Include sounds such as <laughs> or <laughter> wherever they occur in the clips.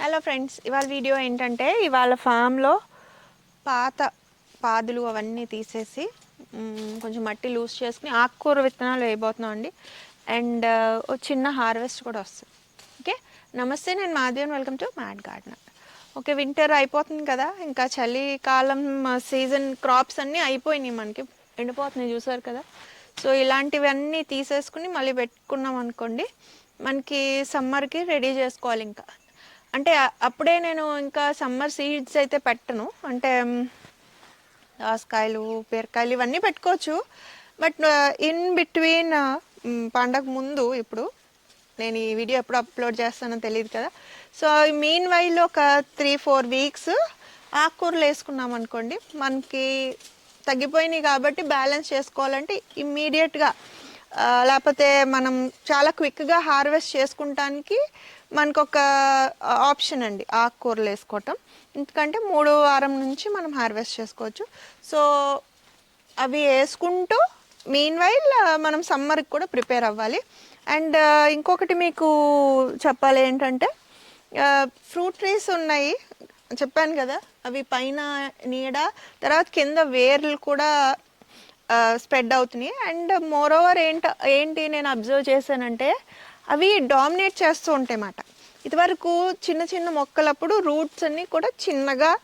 Hello friends ఇవాళ video ఏంటంటే ఇవాళ ఫామ్లో పాత పాదులు అవన్నీ తీసేసి కొంచెం మట్టి లూజ్ చేసుకుని ఆకుకూర విత్తనాలు వేయబోతున్నాం అండి. అండ్ ఓ చిన్న హార్వెస్ట్ కూడా వస్తుంది. ఓకే నమస్తే నేను Madhavan welcome to mad gardener okay winter అయిపోతుంది కదా. ఇంకా చలికాలం సీజన్ క్రాప్స్ అన్నీ అయిపోయినాయి మనకి. ఎండిపోతున్నాయి చూసారు కదా. సో ఇలాంటివన్నీ తీసేసుకుని మళ్ళీ పెట్టుకున్నాం అనుకోండి మనకి సమ్మర్కి రెడీ చేసుకోవాలి ఇంకా. అంటే అప్పుడే నేను ఇంకా సమ్మర్ సీడ్స్ అయితే పెట్టను. అంటే మ్, దోసకాయలు బీరకాయలు ఇవన్నీ పెట్టుకోవచ్చు. బట్ ఇన్ బిట్వీన్ పండగ ముందు ఇప్పుడు నేను ఈ వీడియో ఎప్పుడు అప్లోడ్ చేస్తానో తెలియదు కదా. సో మీన్ వైలో ఒక త్రీ ఫోర్ వీక్స్ ఆకుకూరలు వేసుకున్నాం అనుకోండి మనకి తగ్గిపోయినాయి కాబట్టి బ్యాలెన్స్ చేసుకోవాలంటే ఇమ్మీడియట్గా లేకపోతే మనం చాలా క్విక్గా హార్వెస్ట్ చేసుకుంటానికి మనకు ఒక ఆప్షన్ అండి ఆకుకూరలు వేసుకోవటం. ఎందుకంటే మూడు వారం నుంచి మనం హార్వెస్ట్ చేసుకోవచ్చు. సో అవి వేసుకుంటూ మెయిన్ వైల్ మనం సమ్మర్కి కూడా ప్రిపేర్ అవ్వాలి. అండ్ ఇంకొకటి మీకు చెప్పాలి ఏంటంటే ఫ్రూట్ ట్రీస్ ఉన్నాయి. చెప్పాను కదా అవి పైన నీడ తర్వాత కింద వేర్లు కూడా స్ప్రెడ్ అవుతున్నాయి. అండ్ మోర్ ఓవర్ ఏంట ఏంటి నేను అబ్జర్వ్ చేశానంటే అవి డామినేట్ చేస్తూ ఉంటాయి అన్నమాట. ఇదివరకు చిన్న చిన్న మొక్కలప్పుడు రూట్స్ అన్నీ కూడా చిన్నగా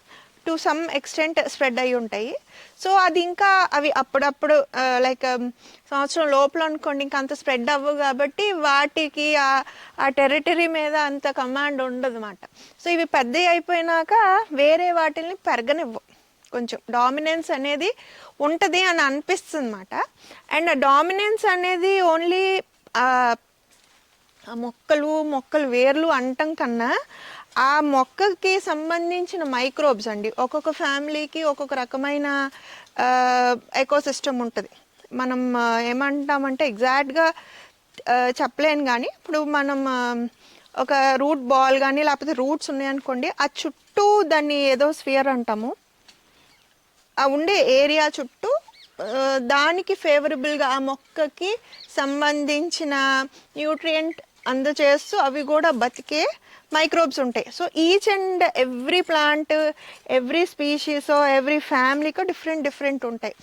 టు సమ్ ఎక్స్టెంట్ స్ప్రెడ్ అయి ఉంటాయి. సో అది ఇంకా అవి అప్పుడప్పుడు లైక్ um, సంవత్సరం లోపల అనుకోండి ఇంకా అంత స్ప్రెడ్ అవ్వవు కాబట్టి వాటికి ఆ- టెరిటరీ మీద అంత కమాండ్ ఉండదు అన్నమాట. సో ఇవి పెద్దవి అయిపోయినాక వేరే వాటిని పెరగనివ్వవు. కొంచెం డామినెన్స్ అనేది ఉంటుంది అని అనిపిస్తుంది అనమాట అండ్ ఆ డామినెన్స్ అనేది ఓన్లీ మొక్కలు మొక్కలు వేర్లు అంటం కన్నా ఆ మొక్కకి సంబంధించిన మైక్రోబ్స్ అండి. ఒక్కొక్క ఫ్యామిలీకి ఒక్కొక్క రకమైన ఎకోసిస్టమ్ ఉంటుంది. మనం ఏమంటామంటే ఎగ్జాక్ట్గా చెప్పలేను కానీ ఇప్పుడు మనం ఒక రూట్ బాల్ కానీ లేకపోతే రూట్స్ ఉన్నాయనుకోండి ఆ చుట్టూ దాన్ని ఏదో స్ఫియర్ అంటాము. ఆ ఉండే ఏరియా చుట్టూ దానికి ఫేవరబుల్గా ఆ మొక్కకి సంబంధించిన న్యూట్రియంట్ అందజేస్తూ అవి కూడా బతికే మైక్రోబ్స్ ఉంటాయి. So each and every plant every species every ఫ్యామిలీకో different different ఉంటాయి.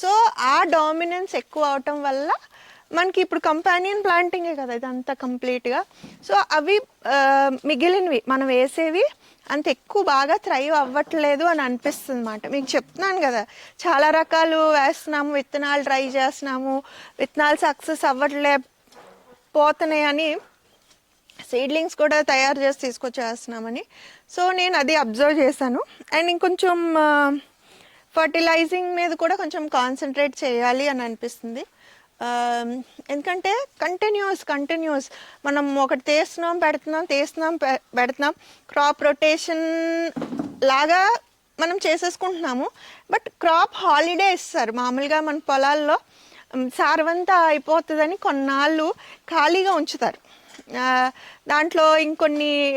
సో ఆ డామినెన్స్ ఎక్కువ అవటం వల్ల మనకి ఇప్పుడు కంపానియన్ ప్లాంటింగే కదా ఇదంతా కంప్లీట్గా సో అవి మిగిలినవి మనం వేసేవి అంత ఎక్కువ బాగా థ్రైవ్ అవ్వట్లేదు అని అనిపిస్తుంది అనమాట మీకు చెప్తున్నాను కదా చాలా రకాలు వేస్తున్నాము విత్తనాలు ట్రై చేస్తున్నాము విత్తనాలు సక్సెస్ అవ్వట్లే పోతున్నాయి అని సీడ్లింగ్స్ కూడా తయారు చేసి తీసుకొచ్చేస్తున్నామని. సో నేను అది అబ్జర్వ్ చేశాను. అండ్ ఇంకొంచెం ఫర్టిలైజింగ్ మీద కూడా కొంచెం కాన్సన్ట్రేట్ చేయాలి అని అనిపిస్తుంది. ఎందుకంటే కంటిన్యూస్ కంటిన్యూస్ మనం ఒకటి తీస్తున్నాం పెడుతున్నాం తీస్తున్నాం పె- పెడుతున్నాం. క్రాప్ రొటేషన్ లాగా మనం చేసేసుకుంటున్నాము. బట్ క్రాప్ హాలిడే ఇస్తారు. మామూలుగా మన పొలాల్లో సారవంతా అయిపోతుందని కొన్నాళ్ళు ఖాళీగా ఉంచుతారు. దాంట్లో ఇంకొన్ని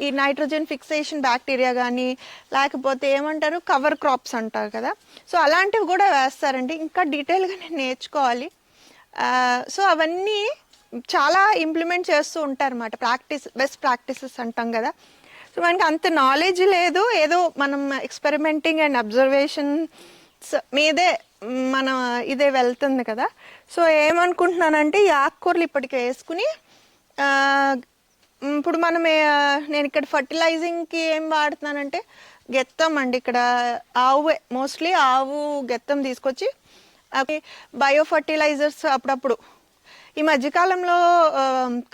ఈ నైట్రోజన్ ఫిక్సేషన్ బ్యాక్టీరియా కానీ లేకపోతే ఏమంటారు కవర్ క్రాప్స్ అంటారు కదా. సో అలాంటివి కూడా వేస్తారండి. ఇంకా డీటెయిల్గా నేను నేర్చుకోవాలి. సో అవన్నీ చాలా ఇంప్లిమెంట్ చేస్తూ ఉంటారన్నమాట. ప్రాక్టీస్ బెస్ట్ ప్రాక్టీసెస్ అంటాం కదా. సో మనకి అంత నాలెడ్జ్ లేదు. ఏదో మనం ఎక్స్పెరిమెంటింగ్ అండ్ అబ్జర్వేషన్స్ మీదే మన ఇదే వెళ్తుంది కదా. సో ఏమనుకుంటున్నానంటే ఈ ఆకుకూరలు ఇప్పటికి వేసుకుని ఇప్పుడు మనం నేను ఇక్కడ ఫర్టిలైజింగ్కి ఏం వాడుతున్నానంటే గెత్తం అండి. ఇక్కడ ఆవు మోస్ట్లీ ఆవు గెత్తం తీసుకొచ్చి బయో ఫర్టిలైజర్స్ అప్పుడప్పుడు. ఈ మధ్యకాలంలో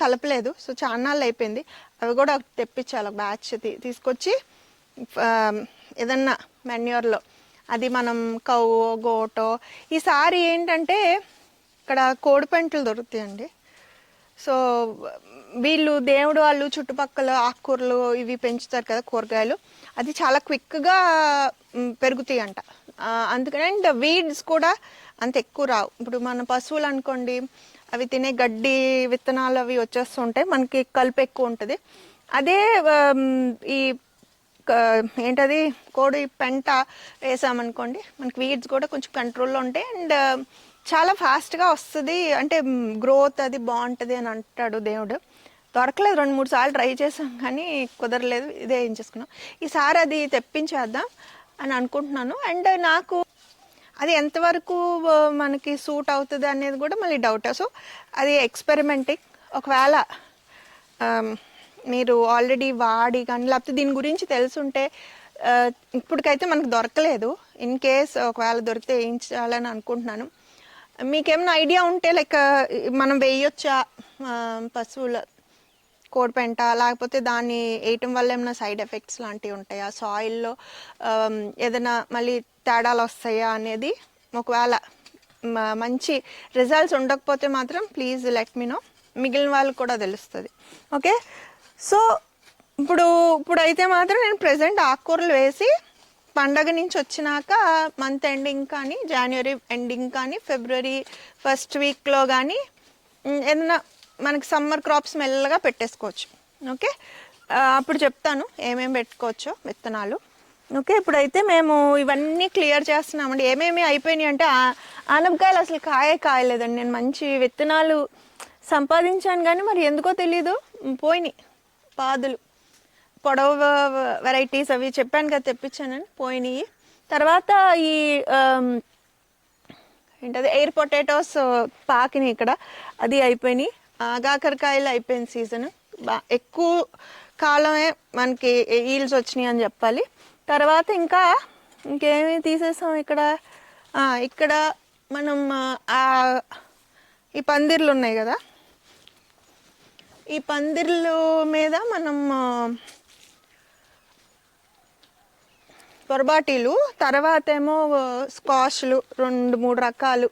కలపలేదు. సో చాన్నాళ్ళు అయిపోయింది అవి కూడా తెప్పించాలి ఒక బ్యాచ్ తీసుకొచ్చి ఏదన్నా మెన్యూర్లో అది మనం కవ్వు గోటో ఈసారి ఏంటంటే ఇక్కడ కోడి పెంటలు దొరుకుతాయండి. సో వీళ్ళు దేవుడు వాళ్ళు చుట్టుపక్కల ఆకుకూరలు ఇవి పెంచుతారు కదా కూరగాయలు. అది చాలా క్విక్గా పెరుగుతాయి అంట అందుకని అండ్ వీడ్స్ కూడా అంత ఎక్కువ రావు. ఇప్పుడు మన పశువులు అనుకోండి అవి తినే గడ్డి విత్తనాలు అవి వచ్చేస్తుంటాయి మనకి కలుపు ఎక్కువ ఉంటుంది. అదే ఈ ఏంటది కోడి పెంట వేసామనుకోండి మనకి వీడ్స్ కూడా కొంచెం కంట్రోల్లో ఉంటాయి. అండ్ చాలా ఫాస్ట్గా వస్తుంది. అంటే గ్రోత్ అది బాగుంటుంది అని అంటాడు దేవుడు. దొరకలేదు రెండు మూడు సార్లు ట్రై చేసాం కానీ కుదరలేదు. ఇదే ఏం చేసుకున్నాం. ఈసారి అది తెప్పించేద్దాం. అని అనుకుంటున్నాను. అండ్ నాకు అది ఎంతవరకు మనకి సూట్ అవుతుంది అనేది కూడా మళ్ళీ డౌట్ సో అది ఎక్స్పెరిమెంటింగ్ ఒకవేళ మీరు ఆల్రెడీ వాడి కానీ లేకపోతే దీని గురించి తెలుసుంటే ఇప్పటికైతే మనకు దొరకలేదు. ఇన్ కేస్ ఒకవేళ దొరికితే వేయించాలని అనుకుంటున్నాను. మీకేమైనా ఐడియా ఉంటే లైక్ మనం వేయొచ్చా? పశువుల కోడిపెంట లేకపోతే దాన్ని వేయటం వల్ల ఏమైనా సైడ్ ఎఫెక్ట్స్ లాంటివి ఉంటాయా? సాయిల్లో ఏదైనా మళ్ళీ తేడాలు వస్తాయా అనేది ఒకవేళ మంచి రిజల్ట్స్ ఉండకపోతే మాత్రం ప్లీజ్ లెట్ మీ నో. మిగిలిన వాళ్ళకి కూడా తెలుస్తుంది. ఓకే? సో ఇప్పుడు ఇప్పుడు అయితే మాత్రం నేను ప్రజెంట్ ఆకుకూరలు వేసి పండగ నుంచి వచ్చినాక మంత్ ఎండింగ్ కానీ జనవరి ఎండింగ్ కానీ ఫిబ్రవరి ఫస్ట్ వీక్లో కానీ ఏదైనా మనకి సమ్మర్ క్రాప్స్ మెల్లగా పెట్టేసుకోవచ్చు. ఓకే? అప్పుడు చెప్తాను ఏమేమి పెట్టుకోవచ్చో విత్తనాలు. ఓకే? ఇప్పుడైతే మేము ఇవన్నీ క్లియర్ చేస్తున్నామండి. ఏమేమి అయిపోయినాయి అంటే ఆ- ఆనపకాయలు అసలు కాయే కాయలేదండి. నేను మంచి విత్తనాలు సంపాదించాను కానీ మరి ఎందుకో తెలీదు. పోయినాయి. పాదులు. పొడవు వెరైటీస్ అవి చెప్పాను కదా తెప్పించానని పోయినాయి. తర్వాత ఈ ఏంటది? ఎయిర్ పొటాటోస్ పాకినాయి ఇక్కడ. అది అయిపోయినాయి. కాకరకాయలు అయిపోయిన సీజన్. ఎక్కువ కాలమే మనకి ఈల్స్ వచ్చినాయి అని చెప్పాలి. తర్వాత ఇంకా ఇంకేమి తీసేసాం ఇక్కడ? ఇక్కడ మనం ఈ పందిర్లు ఉన్నాయి కదా? ఈ పందిర్లు మీద మనం పొరబాటీలు తర్వాత ఏమో స్క్వాష్లు రెండు మూడు రకాలు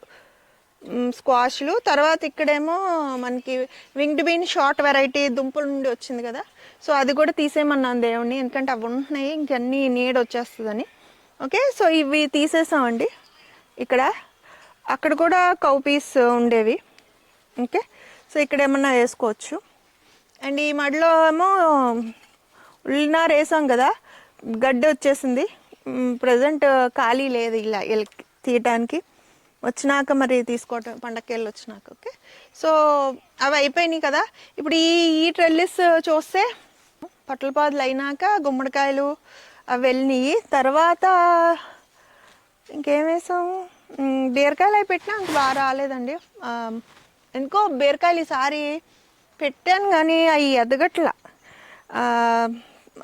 స్క్వాష్లు తర్వాత ఇక్కడేమో మనకి వింగ్డ్ బీన్ షార్ట్ వెరైటీ దుంపల నుండి వచ్చింది కదా. సో అది కూడా తీసేయమన్నాను దేవుణ్ణి. ఎందుకంటే అవి ఉంటున్నాయి ఇంకన్నీ నీడ వచ్చేస్తుందని. ఓకే? సో ఇవి తీసేసామండి. ఇక్కడ అక్కడ కూడా కౌ పీస్ ఉండేవి. ఓకే? సో ఇక్కడ ఏమన్నా వేసుకోవచ్చు. అండ్ ఈ మడిలో ఏమో ఉల్లినార వేసాం కదా. గడ్డి వచ్చేసింది. ప్రజెంట్ ఖాళీ లేదు ఇలా తీయటానికి. వచ్చినాక మరి తీసుకోవటం పండక్కేళ్ళు వచ్చినాక ఓకే? సో అవి అయిపోయినాయి కదా? ఇప్పుడు ఈ ఈ ట్రెల్లిస్ చూస్తే పట్లపాదులు అయినాక గుమ్మడికాయలు అవి వెళ్ళినాయి. తర్వాత ఇంకేం వేసాము బీరకాయలు అవి పెట్టినా ఇంక బాగా రాలేదండి. ఎందుకో బీరకాయలు ఈసారి పెట్టాను కానీ అవి ఎదగట్ల.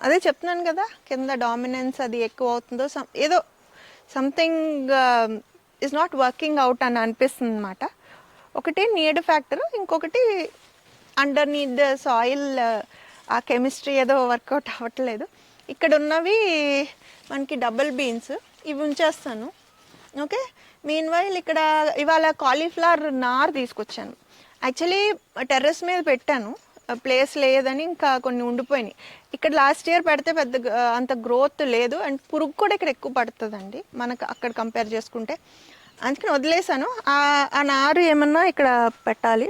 అదే చెప్తున్నాను కదా కింద డామినెన్స్ అది ఎక్కువ అవుతుందో సమ్ ఏదో something is not working out అని అనిపిస్తుంది అనమాట ఒకటి నీడ్ ఫ్యాక్టర్ ఇంకొకటి అండర్ నీడ్ సాయిల్ ఆ కెమిస్ట్రీ ఏదో వర్కౌట్ అవ్వట్లేదు. ఇక్కడ ఉన్నవి మనకి డబుల్ బీన్స్ ఇవి ఉంచేస్తాను. ఓకే మీన్ వైల్ ఇక్కడ ఇవాళ కాలీఫ్లవర్ నార్ తీసుకొచ్చాను. యాక్చువల్లీ టెర్రస్ మీద పెట్టాను. ప్లేస్ లేదని ఇంకా కొన్ని ఉండిపోయినాయి. ఇక్కడ లాస్ట్ ఇయర్ పెడితే పెద్ద అంత గ్రోత్ లేదు. అండ్ పురుగు కూడా ఇక్కడ ఎక్కువ పడుతుందండి. మనకు అక్కడ కంపేర్ చేసుకుంటే. అందుకని వదిలేసాను ఆ నారు ఏమన్నా ఇక్కడ పెట్టాలి.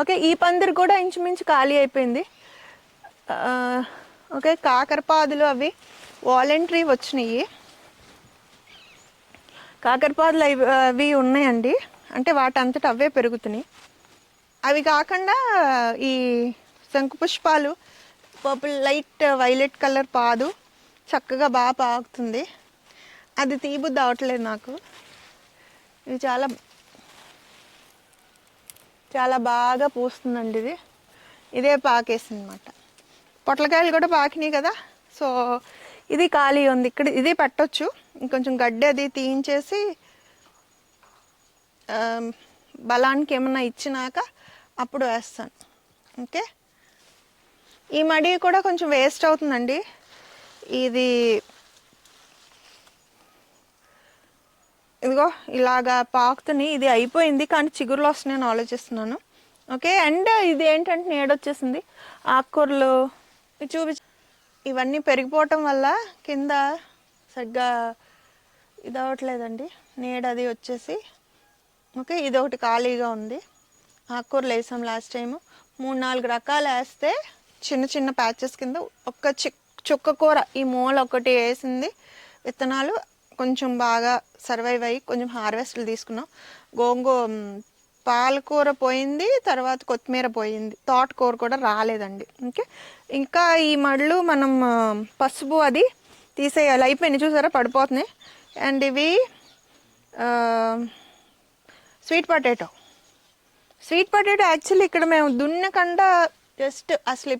ఓకే ఈ పందిరి కూడా ఇంచుమించు ఖాళీ అయిపోయింది. ఓకే కాకరపాదులు అవి వాలంటరీ వచ్చినాయి. కాకరపాదులు అవి అవి ఉన్నాయండి. అంటే వాటి అవే పెరుగుతున్నాయి. అవి కాకుండా ఈ శంకు పుష్పాలు purple light uh, violet colour పాదు చక్కగా బాగా పాకుతుంది. అది తీబుద్ది అవట్లేదు నాకు. ఇది చాలా చాలా బాగా పూస్తుందండి ఇది. ఇదే పాకేసింది అనమాట పొట్లకాయలు కూడా పాకినాయి కదా సో ఇది ఖాళీ ఉంది. ఇక్కడ ఇది పెట్టొచ్చు. ఇంకొంచెం గడ్డి అది తీయించేసి um, బలానికి ఏమన్నా ఇచ్చినాక అప్పుడు వేస్తాను. ఓకే? ఈ మడి కూడా కొంచెం వేస్ట్ అవుతుందండి. ఇది ఇదిగో ఇలాగా పాకుతుని ఇది అయిపోయింది కానీ చిగురులు వస్తున్నాయని ఆలోచిస్తున్నాను. ఓకే అండ్ ఇది ఏంటంటే నేడొచ్చేసింది ఆకుకూరలు చూపి ఇవన్నీ పెరిగిపోవటం వల్ల కింద సరిగ్గా ఇది అవ్వట్లేదండి. నీడ అది వచ్చేసి ఓకే ఇది ఒకటి ఖాళీగా ఉంది. ఆకుకూరలు వేసాం లాస్ట్ టైము. మూడు నాలుగు రకాలు వేస్తే చిన్న చిన్న ప్యాచెస్ కింద ఒక్క చుక్క కూర ఈ మూల ఒకటి వేసింది. విత్తనాలు కొంచెం బాగా సర్వైవ్ అయ్యి కొంచెం హార్వెస్ట్లు తీసుకున్నాం. గోంగూ పాలకూర పోయింది తర్వాత కొత్తిమీర పోయింది. తోటకూర కూడా రాలేదండి. ఓకే? ఇంకా ఈ మళ్ళు మనం పసుపు అది తీసేయాలి. అయిపోయినాయి చూసారా? పడిపోతున్నాయి. అండ్ ఇవి sweet potato. Sweet potato actually ఇక్కడ మేము దున్నకుండా జస్ట్ అసలు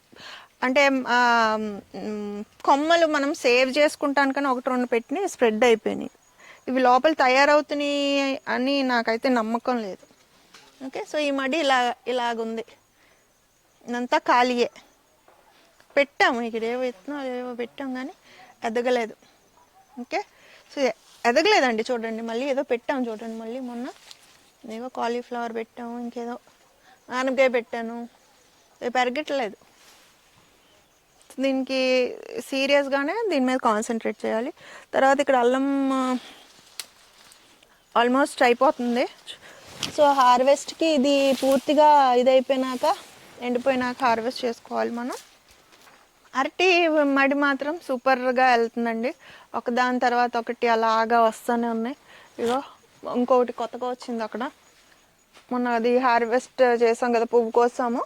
అంటే కొమ్మలు మనం సేవ్ చేసుకుంటాను కానీ ఒకటి రెండు పెట్టినాయి స్ప్రెడ్ అయిపోయినాయి. ఇవి లోపల తయారవుతున్నాయి అని నాకైతే నమ్మకం లేదు. ఓకే సో ఈ మడి ఇలా ఇలాగుంది. ఇదంతా ఖాళీయే. పెట్టాము ఇక్కడ ఏవో విత్తనాలు ఏవో పెట్టాం కానీ ఎదగలేదు. ఓకే సో ఎదగలేదండి చూడండి మళ్ళీ ఏదో పెట్టాం చూడండి మళ్ళీ మొన్న ఏదో కాలీఫ్లవర్ పెట్టాము ఇంకేదో ఆనపకాయ పెట్టాను. పెరగట్లేదు. దీనికి సీరియస్గానే దీని మీద కాన్సన్ట్రేట్ చేయాలి. తర్వాత ఇక్కడ అల్లం ఆల్మోస్ట్ అయిపోతుంది. సో హార్వెస్ట్కి ఇది పూర్తిగా ఇదైపోయినాక ఎండిపోయినాక హార్వెస్ట్ చేసుకోవాలి మనం. అరటి మడి మాత్రం సూపర్గా వెళ్తుందండి. ఒక దాని తర్వాత ఒకటి అలాగా వస్తూనే ఉన్నాయి. ఇగో ఇంకొకటి కొత్తగా వచ్చింది అక్కడ. మొన్న అది హార్వెస్ట్ చేసాం కదా పువ్వు కోసాము.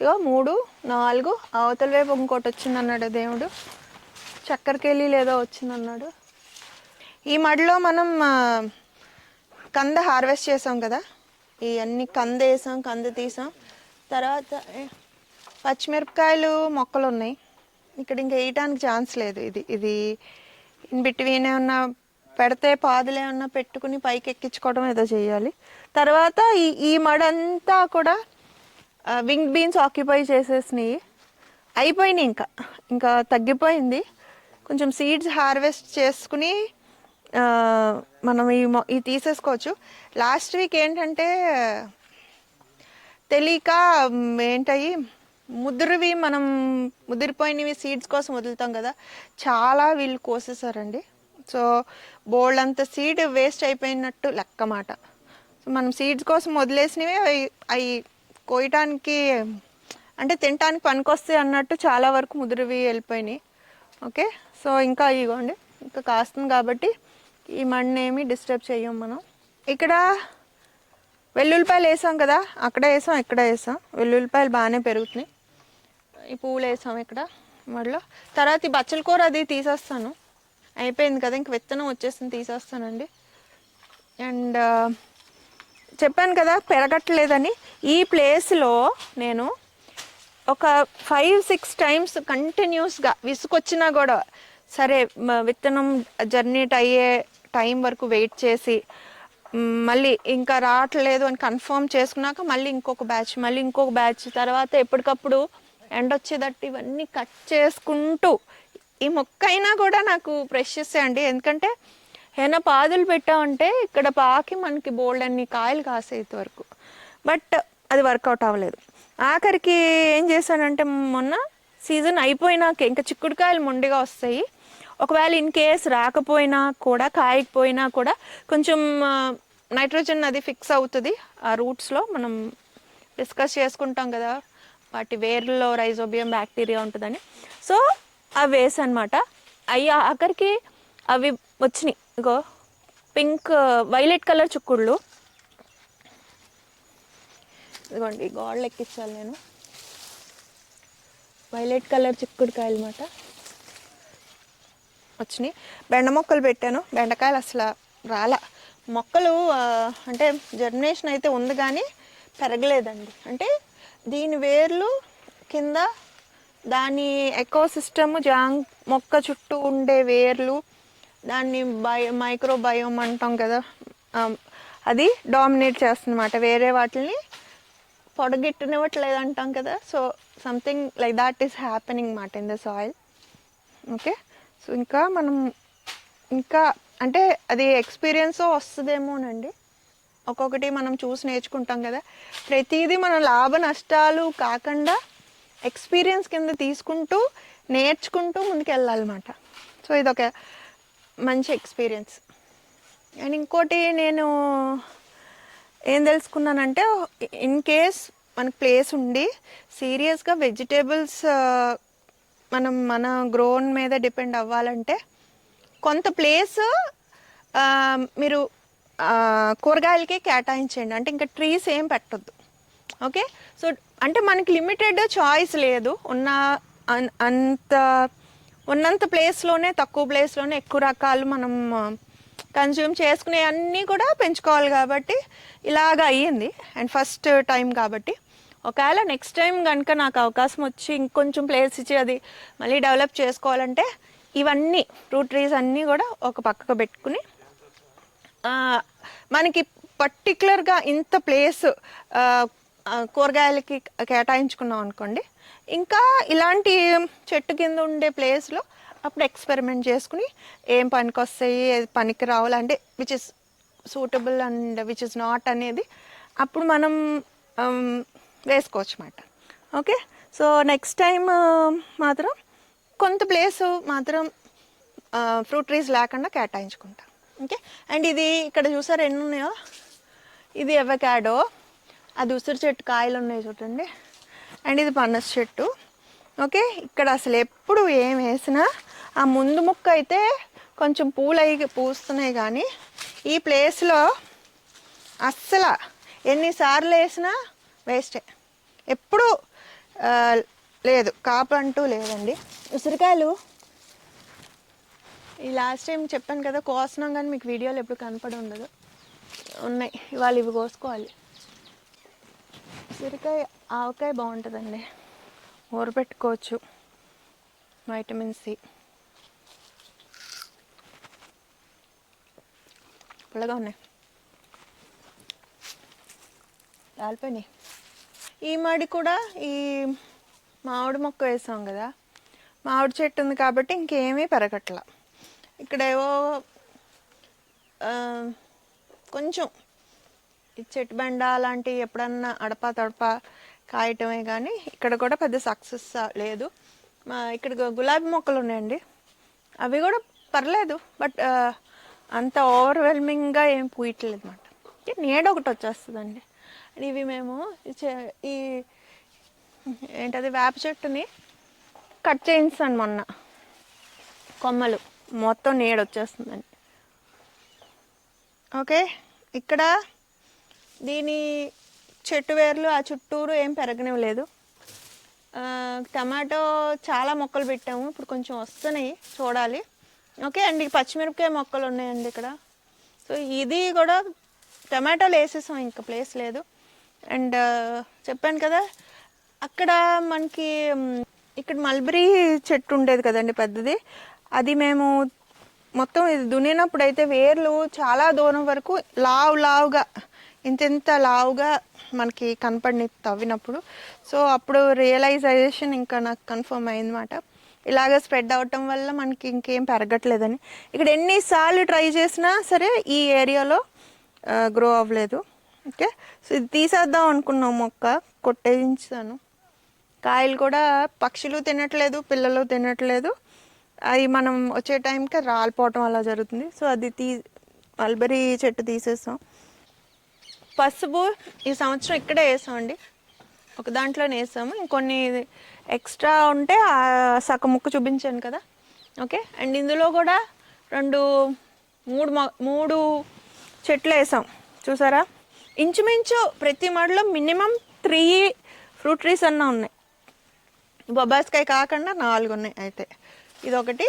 ఇగో మూడు నాలుగు అవతల వైపు ఇంకోటి వచ్చింది అన్నాడు దేవుడు. చక్కెరకెళ్ళి లేదో వచ్చింది అన్నాడు ఈ మడిలో మనం కంద హార్వెస్ట్ చేసాం కదా? ఈ అన్ని కంద వేసాం కంద తీసాం. తర్వాత పచ్చిమిరపకాయలు మొక్కలు ఉన్నాయి. ఇక్కడ ఇంకా వేయటానికి ఛాన్స్ లేదు. ఇది ఇది ఇన్ బిట్వీన్ ఏమన్నా పెడితే పాదులు ఏమన్నా పెట్టుకుని పైకి ఎక్కించుకోవడం ఏదో చేయాలి. తర్వాత ఈ ఈ మడంతా కూడా వింగ్ బీన్స్ ఆక్యుపై చేసేసినాయి. అయిపోయినాయి ఇంకా. ఇంకా తగ్గిపోయింది. కొంచెం సీడ్స్ హార్వెస్ట్ చేసుకుని మనం ఈ ఈ తీసేసుకోవచ్చు. లాస్ట్ వీక్ ఏంటంటే తెలియక ఏంటయి ముదురువి మనం ముదిరిపోయినవి సీడ్స్ కోసం వదులుతాం కదా. చాలా వీళ్ళు కోసేసారండి. సో బోల్డ్ అంత సీడ్ వేస్ట్ అయిపోయినట్టు లెక్క మాట. సో మనం సీడ్స్ కోసం వదిలేసినవి అవి అవి కోయటానికి అంటే తినటానికి పనికొస్తాయి అన్నట్టు చాలా వరకు ముదిరివి వెళ్ళిపోయినాయి. ఓకే? సో ఇంకా ఇగోండి. ఇంకా కాస్తుంది కాబట్టి ఈ మడిని ఏమి డిస్టర్బ్ చేయం మనం. ఇక్కడ వెల్లుల్లిపాయలు వేసాం కదా అక్కడ వేసాం ఇక్కడ వేసాం. వెల్లుల్లిపాయలు బాగానే పెరుగుతున్నాయి. ఈ పువ్వులు వేసాం ఇక్కడ మళ్ళీ తర్వాత ఈ బచ్చల కూర అది తీసేస్తాను. అయిపోయింది కదా ఇంక విత్తనం వచ్చేసింది తీసేస్తానండి. అండ్ చెప్పాను కదా పెరగట్లేదని. ఈ ప్లేస్లో నేను ఒక ఫైవ్ సిక్స్ టైమ్స్ కంటిన్యూస్గా విసుకొచ్చినా కూడా సరే విత్తనం జర్నీట్ అయ్యే టైం వరకు వెయిట్ చేసి మళ్ళీ ఇంకా రావట్లేదు అని కన్ఫర్మ్ చేసుకున్నాక మళ్ళీ ఇంకొక బ్యాచ్ మళ్ళీ ఇంకొక బ్యాచ్ తర్వాత ఎప్పటికప్పుడు ఎండ వచ్చేటట్టు ఇవన్నీ కట్ చేసుకుంటూ ఈ మొక్క అయినా కూడా నాకు ప్రెషెస్ అండి. ఎందుకంటే ఏమైనా పాదులు పెట్టామంటే ఇక్కడ పాకి మనకి బోల్డ్ అన్ని కాయలు కాసే వరకు. బట్ అది వర్కౌట్ అవ్వలేదు. ఆఖరికి ఏం చేశానంటే మొన్న సీజన్ అయిపోయినాక ఇంకా చిక్కుడుకాయలు మొండిగా వస్తాయి. ఒకవేళ ఇన్ కేస్ రాకపోయినా కూడా కాయకపోయినా కూడా కొంచెం నైట్రోజన్ అది ఫిక్స్ అవుతుంది. ఆ రూట్స్లో మనం డిస్కస్ చేసుకుంటాం కదా వాటి వేర్లలో రైజోబియం బ్యాక్టీరియా ఉంటుందని. సో అవి వేసనమాట అనమాట ఆఖరికి అవి వచ్చినాయి. ఇంకో పింక్ వైలెట్ కలర్ చుక్కుళ్ళు. ఇదిగోండి గోడలు ఎక్కించాలి నేను. వైలెట్ కలర్ చిక్కుడుకాయలు అనమాట వచ్చినాయి. బెండ మొక్కలు పెట్టాను. బెండకాయలు అసలు రాలా. మొక్కలు అంటే జర్మినేషన్ అయితే ఉంది కానీ పెరగలేదండి. అంటే దీని వేర్లు కింద దాని ఎకో సిస్టమ్ జాంగ్ మొక్క చుట్టూ ఉండే వేర్లు దాన్ని బయో మైక్రో బయోమ్ అంటాం కదా. అది డామినేట్ చేస్తుందన్నమాట. వేరే వాటిని పొడగెట్టనివ్వట్లేదు అంటాం కదా. So something like that is happening మాట in the soil okay so ఇంకా మనం ఇంకా అంటే అది ఎక్స్పీరియన్స్ వస్తుందేమోనండి. ఒక్కొక్కటి మనం చూసి నేర్చుకుంటాం కదా. ప్రతిదీ మనం లాభ నష్టాలు కాకుండా ఎక్స్పీరియన్స్ కింద తీసుకుంటూ నేర్చుకుంటూ ముందుకు వెళ్ళాలన్నమాట సో ఇదొక మంచి ఎక్స్పీరియన్స్ అండ్ ఇంకోటి నేను ఏం తెలుసుకున్నానంటే ఇన్ కేస్ మనకు ప్లేస్ ఉండి సీరియస్గా వెజిటేబుల్స్ మనం మన గ్రోన్ మీద డిపెండ్ అవ్వాలంటే కొంత ప్లేస్ మీరు కూరగాయలకే కేటాయించండి. అంటే ఇంకా ట్రీస్ ఏం పెట్టద్దు. ఓకే సో అంటే మనకి లిమిటెడ్ చాయిస్ లేదు. ఉన్న అన్- అంత ఉన్నంత ప్లేస్లోనే తక్కువ ప్లేస్లోనే ఎక్కువ రకాలు మనం కన్జ్యూమ్ చేసుకునే అన్నీ కూడా పెంచుకోవాలి కాబట్టి ఇలాగ అయ్యింది. అండ్ ఫస్ట్ టైం కాబట్టి. ఒకవేళ నెక్స్ట్ టైం కనుక నాకు అవకాశం వచ్చి ఇంకొంచెం ప్లేస్ ఇచ్చి అది మళ్ళీ డెవలప్ చేసుకోవాలంటే ఇవన్నీ ఫ్రూట్ ట్రీస్ అన్నీ కూడా ఒక పక్కకు పెట్టుకుని మనకి పర్టికులర్గా ఇంత ప్లేస్ కూరగాయలకి కేటాయించుకున్నాం అనుకోండి ఇంకా ఇలాంటి చెట్టు కింద ఉండే ప్లేస్లో అప్పుడు ఎక్స్పెరిమెంట్ చేసుకుని ఏం పనికి వస్తాయి ఏది పనికి రావాలంటే which is suitable and which is not అనేది అప్పుడు మనం um, వేసుకోవచ్చు అన్నమాట okay so next time um, మాత్రం కొంత ప్లేస్ మాత్రం uh, ఫ్రూట్ ట్రీస్ లేకుండా కేటాయించుకుంటాం. ఓకే అండ్ ఇది ఇక్కడ చూసారు ఎన్ని ఉన్నాయో? ఇది ఎవకాడో అది ఉసిరి చెట్టు కాయలు ఉన్నాయి చూడండి. అండ్ ఇది పనస చెట్టు. ఓకే? ఇక్కడ అసలు ఎప్పుడు ఏం వేసినా ఆ ముందు ముక్క అయితే కొంచెం పూలు అయి పూస్తున్నాయి కానీ ఈ ప్లేస్లో అస్సలు ఎన్నిసార్లు వేసినా వేస్టే. ఎప్పుడు లేదు కాపు అంటూ లేదండి. ఉసిరికాయలు. ఈ లాస్ట్ టైం చెప్పాను కదా కోసినాం కానీ మీకు వీడియోలు ఎప్పుడు కనపడి ఉండదు. ఉన్నాయి. ఇవాళ ఇవి కోసుకోవాలి. ఉసిరికాయ ఆవకాయ బాగుంటుందండి. ఊరబెట్టుకోవచ్చు వైటమిన్ సి. పుల్లగా ఉన్నాయి. రాలిపోయినాయి. ఈ మడి కూడా ఈ మామిడి మొక్క వేసాం కదా మామిడి చెట్టు ఉంది కాబట్టి ఇంకేమీ పెరగట్ల. ఇక్కడ ఏవో కొంచెం ఈ చెట్టు బెండ అలాంటివి ఎప్పుడన్నా అడప తడప కాయటమే కానీ ఇక్కడ కూడా పెద్ద సక్సెస్ లేదు. మా ఇక్కడ గులాబీ మొక్కలు ఉన్నాయండి. అవి కూడా పర్లేదు బట్ అంత ఓవర్వెల్మింగ్గా ఏం పూయట్లేదు అనమాట నీడ ఒకటి వచ్చేస్తుందండి. ఇవి మేము ఈ ఏంటది వేప చెట్టుని కట్ చేయించాను మొన్న. కొమ్మలు. మొత్తం నీడ వచ్చేస్తుందండి. ఓకే ఇక్కడ దీని చెట్టు వేర్లు ఆ చుట్టూరు ఏం పెరగనేవి లేదు టమాటో చాలా మొక్కలు పెట్టాము. ఇప్పుడు కొంచెం వస్తున్నాయి చూడాలి. ఓకే అండి పచ్చిమిరపకాయ మొక్కలు ఉన్నాయండి ఇక్కడ. సో ఇది కూడా టమాటోలు వేసేసాం ఇంకా ప్లేస్ లేదు. అండ్ చెప్పాను కదా అక్కడ మనకి ఇక్కడ మల్బరీ చెట్టు ఉండేది కదండి పెద్దది. అది మేము మొత్తం ఇది దున్నినప్పుడు అయితే వేర్లు చాలా దూరం వరకు లావు లావుగా ఇంత ఇంత లావుగా మనకి కనపడి తవ్వినప్పుడు. సో అప్పుడు రియలైజేషన్ ఇంకా నాకు కన్ఫర్మ్ అయిందన్నమాట. ఇలాగ స్ప్రెడ్ అవటం వల్ల మనకి ఇంకేం పెరగట్లేదని. ఇక్కడ ఎన్నిసార్లు ట్రై చేసినా సరే ఈ ఏరియాలో గ్రో అవ్వలేదు. ఓకే? సో ఇది తీసేద్దాం అనుకున్నాం మొక్క కొట్టేయించాను. కాయలు కూడా పక్షులు తినట్లేదు పిల్లలు తినట్లేదు. అవి మనం వచ్చే టైంకి రాలిపోవటం అలా జరుగుతుంది. సో అది తీ మల్బరీ చెట్టు తీసేసాం. పసుపు ఈ సంవత్సరం ఇక్కడే వేసామండి. ఒక దాంట్లోనే వేసాము. ఇంకొన్ని ఎక్స్ట్రా ఉంటే ఆ సగం ముక్క చూపించాను కదా. ఓకే? అండ్ ఇందులో కూడా రెండు మూడు మూడు చెట్లు వేసాం. చూసారా? ఇంచుమించు ప్రతి మడిలో మినిమం త్రీ ఫ్రూట్ ట్రీస్ అన్న ఉన్నాయి. బొబ్బాస్కాయ కాకుండా నాలుగు ఉన్నాయి అయితే. ఇదొకటి.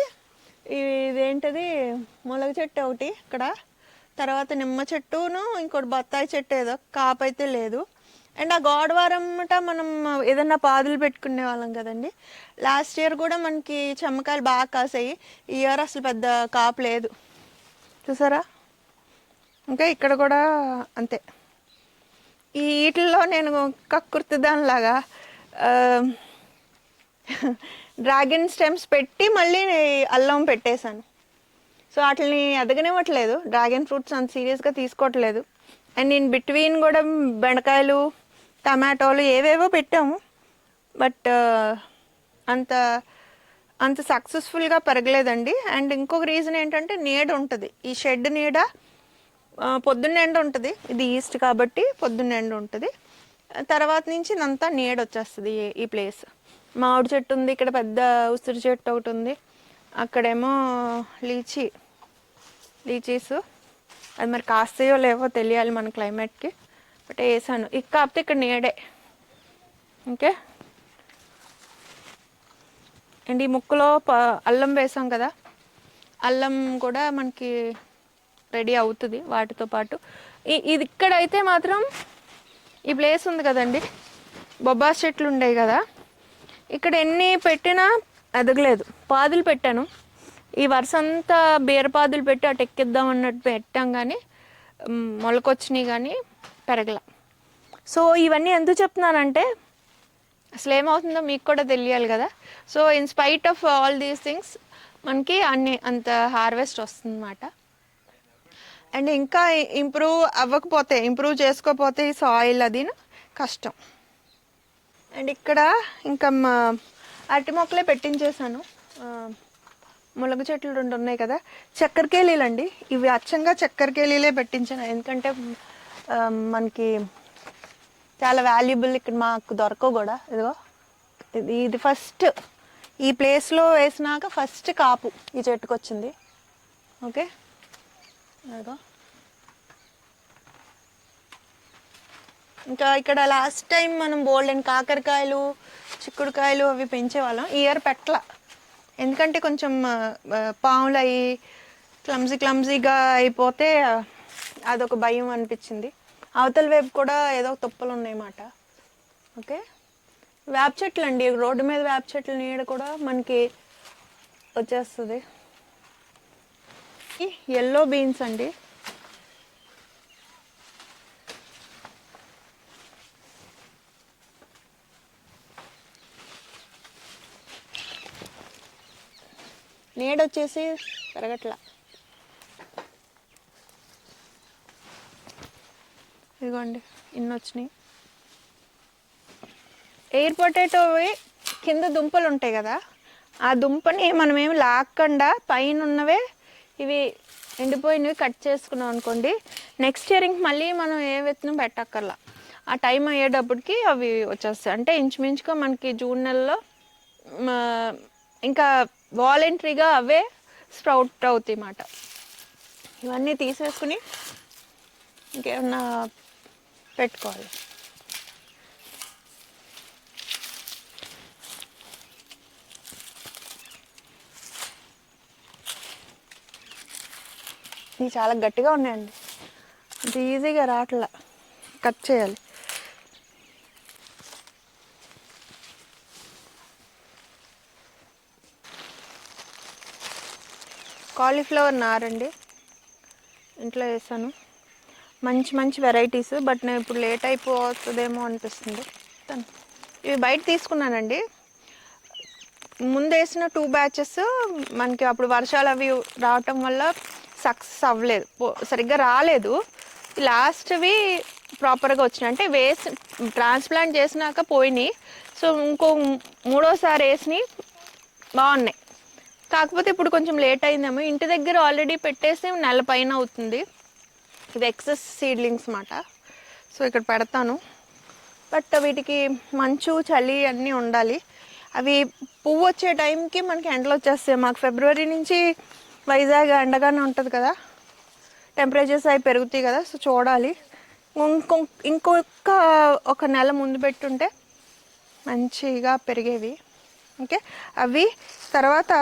ఇదేంటది? ములగ చెట్టు ఒకటి ఇక్కడ. తర్వాత నిమ్మ చెట్టును ఇంకోటి బత్తాయి చెట్టు ఏదో కాపైతే లేదు. అండ్ ఆ గోడవారమ్మట మనం ఏదన్నా పాదులు పెట్టుకునే వాళ్ళం కదండి. లాస్ట్ ఇయర్ కూడా మనకి చెమ్మకాయలు బాగా కాసాయి. ఈ ఇయర్ అసలు పెద్ద కాపు లేదు. చూసారా? ఇంకా ఇక్కడ కూడా అంతే. ఈ వీటిల్లో నేను కక్కుర్తిదానిలాగా <laughs> డ్రాగన్ స్టెమ్స్ పెట్టి మళ్ళీ అల్లం పెట్టేశాను. సో వాటిని ఎదగనివ్వట్లేదు. డ్రాగన్ ఫ్రూట్స్ అంత సీరియస్గా తీసుకోవట్లేదు. అండ్ నేను బిట్వీన్ కూడా బెండకాయలు టమాటోలు ఏవేవో పెట్టాము. బట్ అంత అంత సక్సెస్ఫుల్గా పెరగలేదండి. అండ్ ఇంకొక రీజన్ ఏంటంటే నీడ ఉంటుంది. ఈ షెడ్ నీడ పొద్దున్న ఎండ ఉంటుంది. ఇది ఈస్ట్ కాబట్టి పొద్దున్న ఎండ ఉంటుంది. తర్వాత నుంచి ఇదంతా నీడ వచ్చేస్తుంది ఈ ప్లేస్. మామిడి చెట్టు ఉంది ఇక్కడ పెద్ద ఉసిరి చెట్టు ఒకటి ఉంది. అక్కడేమో లీచీ లీచీస్. అది మరి కాస్తాయో లేవో తెలియాలి మన క్లైమేట్కి. బట్ వేసాను ఇక కాకపోతే ఇక్కడ నీడే. ఓకే? అండ్ ఈ ముక్కలో ప అల్లం వేసాం కదా? అల్లం కూడా మనకి రెడీ అవుతుంది వాటితో పాటు. ఈ ఇది ఇక్కడైతే మాత్రం ఈ ప్లేస్ ఉంది కదండి? బొబ్బాస్ చెట్లు ఉండేవి కదా? ఇక్కడ ఎన్ని పెట్టినా ఎదగలేదు పాదులు పెట్టాను. ఈ వరుస అంతా బీరపాదులు పెట్టి అటు ఎక్కిద్దాం అన్నట్టు పెట్టాం కానీ మొలకొచ్చినాయి కానీ పెరగల. సో ఇవన్నీ ఎందుకు చెప్తున్నానంటే అసలు ఏమవుతుందో మీకు కూడా తెలియాలి కదా. So in spite of all these things మనకి అన్ని అంత హార్వెస్ట్ వస్తుందన్నమాట. అండ్ ఇంకా ఇంప్రూవ్ అవ్వకపోతే ఇంప్రూవ్ చేసుకోకపోతే ఈ సాయిల్ అది కష్టం. అండ్ ఇక్కడ ఇంకా మా అరటి మొక్కలే పెట్టించేశాను ములగ చెట్లు రెండు ఉన్నాయి కదా. చక్కెరకేళీలు అండి ఇవి అచ్చంగా చక్కెరకేళీలే పెట్టించాను. ఎందుకంటే మనకి చాలా వాల్యుబుల్ ఇక్కడ మాకు దొరకవు కూడా. ఇదిగో ఇది ఇది ఫస్ట్ ఈ ప్లేస్లో వేసినాక ఫస్ట్ కాపు ఈ చెట్టుకు వచ్చింది ఓకే? అదిగో ఇంకా ఇక్కడ లాస్ట్ టైం మనం బోల్డ్ అండ్ కాకరకాయలు చిక్కుడుకాయలు అవి పెంచేవాళ్ళం. వాళ్ళం ఇయర్ పెట్టల. ఎందుకంటే కొంచెం పాములు అవి క్లమ్జీ క్లమ్జీగా అయిపోతే అదొక భయం అనిపించింది. అవతల వైపు కూడా ఏదో తుప్పలు ఉన్నాయన్నమాట. ఓకే? వేప చెట్లు అండి రోడ్డు మీద వేప చెట్లు నీడ కూడా మనకి వచ్చేస్తుంది. ఎల్లో బీన్స్ అండి. నేడొచ్చేసి పెరగట్ల. ఇదిగోండి ఇన్ని వచ్చినాయి ఎయిర్ పొటాటోవి కింద దుంపలు ఉంటాయి కదా ఆ దుంపని మనం ఏమి లాక్కుండా పైన ఉన్నవే ఇవి ఎండిపోయినవి కట్ చేసుకున్నాం అనుకోండి నెక్స్ట్ ఇయర్ ఇంక మళ్ళీ మనం ఏ విత్తనం పెట్టక్కర్లా. ఆ టైం అయ్యేటప్పటికి అవి వచ్చేస్తాయి. అంటే ఇంచుమించుగా మనకి జూన్ నెలలో ఇంకా వాలంటరీగా అవే స్ప్రౌట్ అవుతాయి అన్నమాట ఇవన్నీ తీసేసుకుని ఇంకేమన్నా పెట్టుకోవాలి. ఇవి చాలా గట్టిగా ఉన్నాయండి. అంత ఈజీగా రావట్లా కట్ చేయాలి. కాలీఫ్లవర్ నారండి. ఇంట్లో వేసాను మంచి మంచి వెరైటీస్ బట్ నేను ఇప్పుడు లేట్ అయిపోతుందేమో అనిపిస్తుంది. తను. ఇవి బయట తీసుకున్నానండి. ముందు వేసిన టూ బ్యాచెస్ మనకి అప్పుడు వర్షాలు అవి రావటం వల్ల సక్సెస్ అవ్వలేదు. పో- సరిగ్గా రాలేదు. లాస్ట్వి ప్రాపర్గా వచ్చినాయి. అంటే వేసి ట్రాన్స్ప్లాంట్ చేసినాక పోయినాయి. సో ఇంకో మూడోసారి వేసినాయి బాగున్నాయి. కాకపోతే ఇప్పుడు కొంచెం లేట్ అయిందేమో. ఇంటి దగ్గర ఆల్రెడీ పెట్టేసి నెల పైన అవుతుంది. ఇది ఎక్సెస్ సీడ్లింగ్స్ మాట. సో ఇక్కడ పెడతాను. బట్ వీటికి మంచు చలి అన్నీ ఉండాలి. అవి పువ్వు వచ్చే టైంకి మనకి ఎండలు వచ్చేస్తాయి. మాకు ఫిబ్రవరి నుంచి వైజాగ్ ఎండగానే ఉంటుంది కదా. టెంపరేచర్స్ అవి పెరుగుతాయి కదా. సో చూడాలి. ఇంకొక ఇంకొక ఒక నెల ముందు పెట్టుంటే మంచిగా పెరిగేవి. ఓకే అవి తర్వాత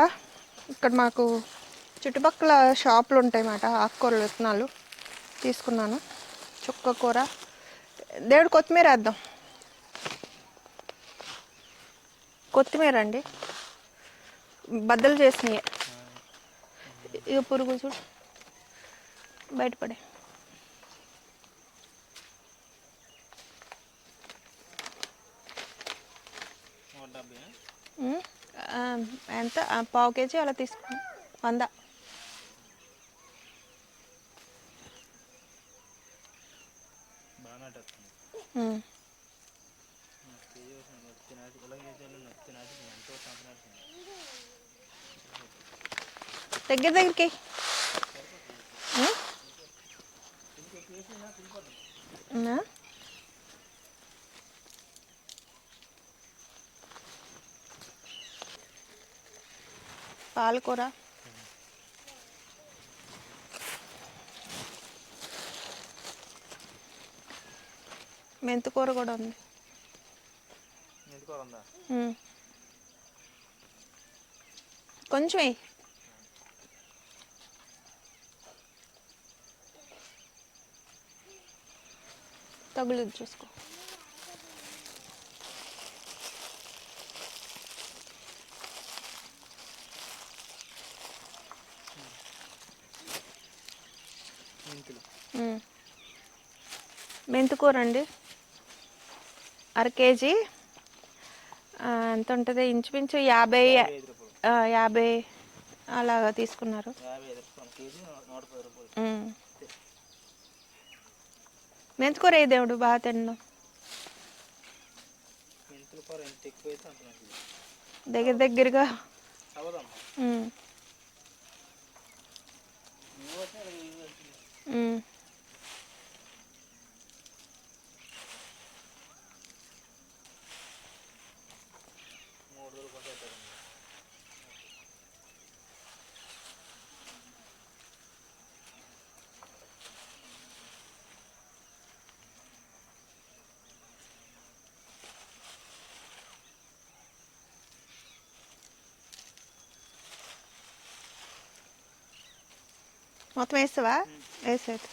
ఇక్కడ మాకు చుట్టుపక్కల షాపులు ఉంటాయి అన్నమాట ఆకుకూరలు విత్తనాలు తీసుకున్నాను. చుక్క కూర. దేవుడు కొత్తిమీర వేద్దాం. కొత్తిమీర అండి. బద్దలు చేసినాయి. ఇక పురుగు చూడు. బయటపడే ఉమ్, ఆ, ఎంత? పావు కేజీ అలా తీసుకున్నాం వంద. దగ్గర దగ్గరికి. పాలకూర. మెంతికూర కూడా ఉంది. కొంచెం వేయి తగులుద్ది చూసుకో. మెంతికూర అండి అర కేజీ. ఎంత ఉంటుంది? ఇంచుమించు యాభై యాభై అలాగా తీసుకున్నారు. మెంతికూర ఏ దేవుడు బాగా తిన్నాం దగ్గర దగ్గరగా. ఉమ్, నువ్వు వచ్చినా అది ఇది వచ్చింది. ఉమ్. మూడు రోజులు కొట్టేస్తారు మొత్తం వేస్తావా వేసేది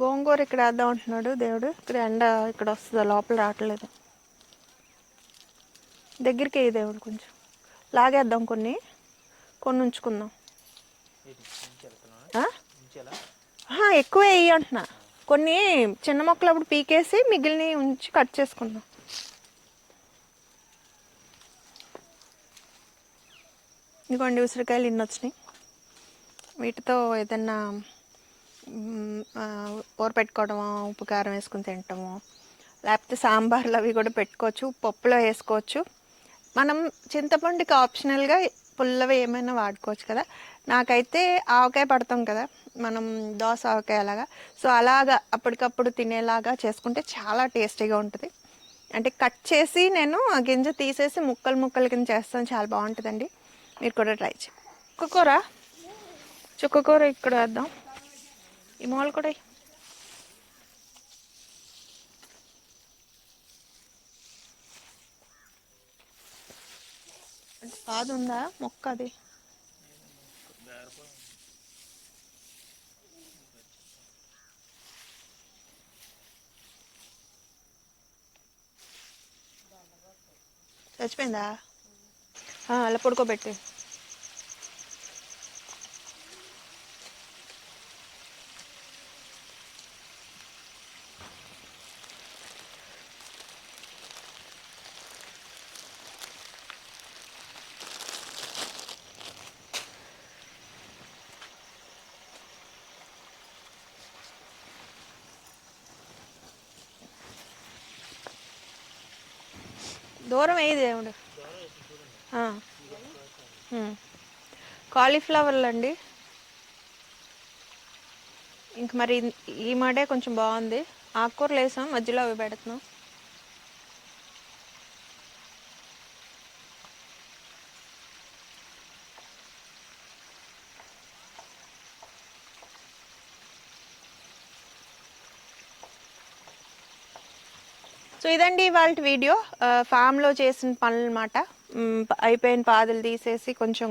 గోంగూర ఇక్కడ వేద్దాం అంటున్నాడు దేవుడు. ఇక్కడ ఎండ ఇక్కడ వస్తుంది? లోపల రావట్లేదు. దగ్గరికి వేయి దేవుడు కొంచెం. లాగేద్దాం కొన్ని. కొన్ని ఉంచుకుందాం ఎక్కువ వేయి అంటున్నా. కొన్ని చిన్న మొక్కలు అప్పుడు పీకేసి మిగిలిన ఉంచి కట్ చేసుకుందాం. ఇదిగోండి ఉసిరికాయలు ఇన్ని వచ్చినాయి. వీటితో ఏదన్నా ఊర పెట్టుకోవడమో ఉప్పు కారం వేసుకుని తినటము లేకపోతే సాంబార్లు అవి కూడా పెట్టుకోవచ్చు పప్పులో వేసుకోవచ్చు. మనం చింతపండుకి ఆప్షనల్గా పుల్లవి ఏమైనా వాడుకోవచ్చు కదా. నాకైతే ఆవకాయ పడతాం కదా. మనం దోశ ఆవకాయ అలాగా. సో అలాగా అప్పటికప్పుడు తినేలాగా చేసుకుంటే చాలా టేస్టీగా ఉంటుంది. అంటే కట్ చేసి నేను ఆ గింజ తీసేసి ముక్కలు ముక్కలు కింద చేస్తాను. చాలా బాగుంటుందండి. మీరు కూడా ట్రై చేయండి. చుక్కకూర చుక్కకూర ఇక్కడ వేద్దాం. ఈ మాల్ కూడా కాదు ఉందా? మొక్క అది. చచ్చిపోయిందా? అలా పడుకోబెట్టి దూరం వేయి దేవుడు ఆ. ఉమ్. కాలీఫ్లవర్లు అండి ఇంక మరి ఈ మాటే కొంచెం బాగుంది. ఆకుకూరలు వేసాం మధ్యలో అవి పెడుతున్నాం. సో ఇదండి ఇవాళ వీడియో. ఫామ్లో చేసిన పనులు అనమాట అయిపోయిన పాదులు తీసేసి కొంచెం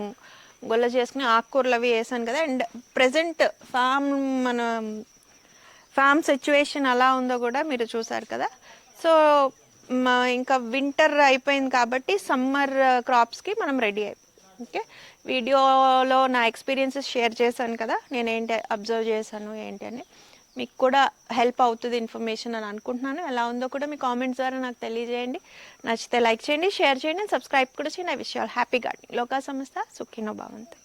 గొల్ల చేసుకుని ఆకుకూరలు అవి వేసాను కదా. అండ్ ప్రజెంట్ ఫామ్ మన ఫామ్ సిచ్యువేషన్ అలా ఉందో కూడా మీరు చూసారు కదా. సో మా ఇంకా వింటర్ అయిపోయింది కాబట్టి సమ్మర్ క్రాప్స్కి మనం రెడీ అయి ఓకే? వీడియోలో నా ఎక్స్పీరియన్సెస్ షేర్ చేశాను కదా. నేను ఏంటి అబ్జర్వ్ చేశాను ఏంటి అని. మీకు కూడా హెల్ప్ అవుతుంది ఇన్ఫర్మేషన్ అని అనుకుంటున్నాను. ఎలా ఉందో కూడా మీ కామెంట్స్ ద్వారా నాకు తెలియజేయండి. నచ్చితే లైక్ చేయండి షేర్ చేయండి సబ్స్క్రైబ్ కూడా చేయండి. I wish happy gardening. లోకా సంస్థ సుఖినో భవంతు.